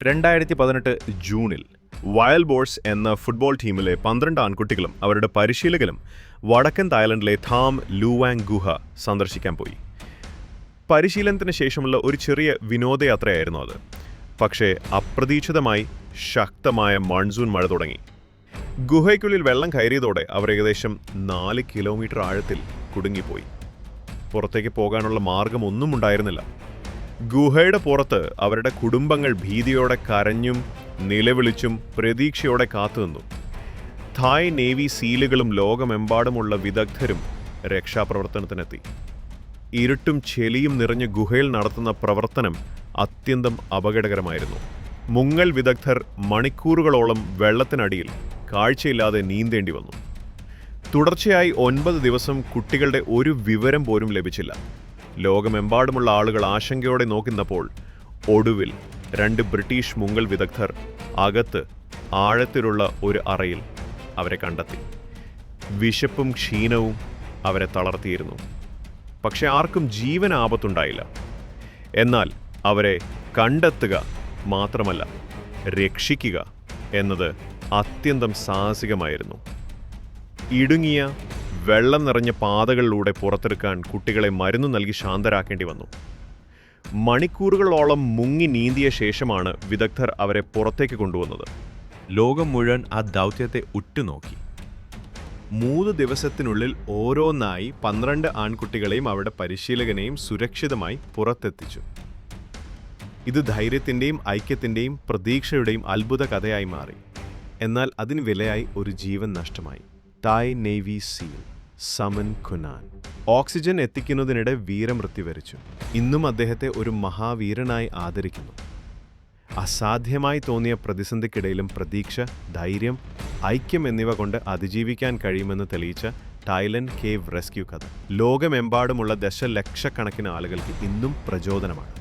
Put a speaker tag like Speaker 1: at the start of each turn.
Speaker 1: രണ്ടായിരത്തി പതിനെട്ട് ജൂണിൽ വയൽ ബോഴ്സ് എന്ന ഫുട്ബോൾ ടീമിലെ പന്ത്രണ്ട് ആൺകുട്ടികളും അവരുടെ പരിശീലകനും വടക്കൻ തായ്ലൻഡിലെ താം ലൂവാങ് ഗുഹ സന്ദർശിക്കാൻ പോയി. പരിശീലനത്തിന് ശേഷമുള്ള ഒരു ചെറിയ വിനോദയാത്രയായിരുന്നു അത്. പക്ഷേ അപ്രതീക്ഷിതമായി ശക്തമായ മൺസൂൺ മഴ തുടങ്ങി. ഗുഹയ്ക്കുള്ളിൽ വെള്ളം കയറിയതോടെ അവർ ഏകദേശം നാല് കിലോമീറ്റർ ആഴത്തിൽ കുടുങ്ങിപ്പോയി. പുറത്തേക്ക് പോകാനുള്ള മാർഗമൊന്നും ഉണ്ടായിരുന്നില്ല. ഗുഹയുടെ പുറത്ത് അവരുടെ കുടുംബങ്ങൾ ഭീതിയോടെ കരഞ്ഞും നിലവിളിച്ചും പ്രതീക്ഷയോടെ കാത്തുനിന്നു തായ് നേവി സീലുകളും ലോകമെമ്പാടുമുള്ള വിദഗ്ധരും രക്ഷാപ്രവർത്തനത്തിനെത്തി. ഇരുട്ടും ചെളിയും നിറഞ്ഞ ഗുഹയിൽ നടത്തുന്ന പ്രവർത്തനം അത്യന്തം അപകടകരമായിരുന്നു. മുങ്ങൽ വിദഗ്ധർ മണിക്കൂറുകളോളം വെള്ളത്തിനടിയിൽ കാഴ്ചയില്ലാതെ നീന്തേണ്ടി വന്നു. തുടർച്ചയായി ഒൻപത് ദിവസം കുട്ടികളുടെ ഒരു വിവരം പോലും ലഭിച്ചില്ല. ലോകമെമ്പാടുമുള്ള ആളുകൾ ആശങ്കയോടെ നോക്കുന്നപ്പോൾ ഒടുവിൽ രണ്ട് ബ്രിട്ടീഷ് മുങ്ങൽ വിദഗ്ധർ അകത്ത് ആഴത്തിലുള്ള ഒരു അറയിൽ അവരെ കണ്ടെത്തി. വിശപ്പും ക്ഷീണവും അവരെ തളർത്തിയിരുന്നു. പക്ഷെ ആർക്കും ജീവൻ ആപത്തുണ്ടായില്ല. എന്നാൽ അവരെ കണ്ടെത്തുക മാത്രമല്ല രക്ഷിക്കുക എന്നത് അത്യന്തം സാഹസികമായിരുന്നു. ഇടുങ്ങിയ വെള്ളം നിറഞ്ഞ പാതകളിലൂടെ പുറത്തെടുക്കാൻ കുട്ടികളെ മരുന്ന് നൽകി ശാന്തരാക്കേണ്ടി വന്നു. മണിക്കൂറുകളോളം മുങ്ങി നീന്തിയ ശേഷമാണ് വിദഗ്ധർ അവരെ പുറത്തേക്ക് കൊണ്ടുവന്നത്.
Speaker 2: ലോകം മുഴുവൻ ആ ദൗത്യത്തെ ഉറ്റുനോക്കി. മൂന്ന് ദിവസത്തിനുള്ളിൽ ഓരോന്നായി പന്ത്രണ്ട് ആൺകുട്ടികളെയും അവിടെ പരിശീലകനെയും സുരക്ഷിതമായി പുറത്തെത്തിച്ചു. ഇത് ധൈര്യത്തിന്റെയും ഐക്യത്തിന്റെയും പ്രതീക്ഷയുടെയും അത്ഭുത കഥയായി മാറി. എന്നാൽ അതിന് വിലയായി ഒരു ജീവൻ നഷ്ടമായി. Thai navy SEAL. Saman Kunan oxygen എത്തിക്കുന്നതിനിടെ വീരമൃത്യു വരിച്ചു ഇന്നും അദ്ദേഹത്തെ ഒരു മഹാവീരനായി ആദരിക്കുന്നു. അസാധ്യമായി തോന്നിയ പ്രതിസന്ധിക്കിടയിലും പ്രതീക്ഷ ധൈര്യം ഐക്യം എന്നിവ കൊണ്ട് അതിജീവിക്കാൻ കഴിയുമെന്ന് തെളിയിച്ച തായ്ലൻഡ് കേവ് റെസ്ക്യൂ കഥ. ലോകമെമ്പാടുമുള്ള ദശലക്ഷക്കണക്കിന് ആളുകൾക്ക് ഇന്നും പ്രചോദനമാണ്.